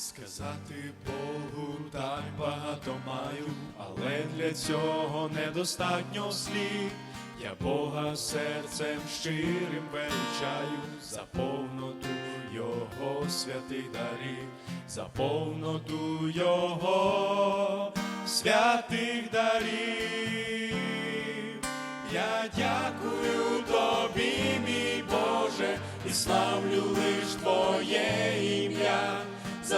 Сказати Богу так багато маю, але для цього недостатньо слів. Я Бога серцем щирим величаю за повноту Його святих дарів, за повноту Його святих дарів. Я дякую тобі, мій Боже, і славлю лиш Твоє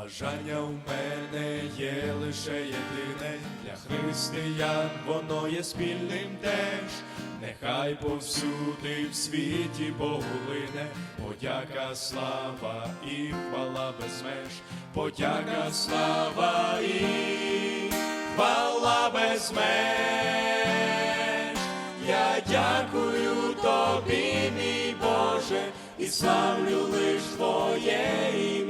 Бажання у мене є лише єдине для християн, воно є спільним теж. Нехай повсюди в світі Богу лине, подяка, слава і хвала без меж, подяка, слава і хвала без меж. Я дякую тобі, мій Боже, і славлю лиш Твоє ім'я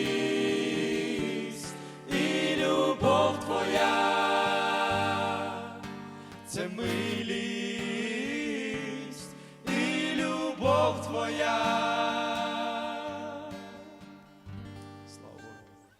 Hallelujah.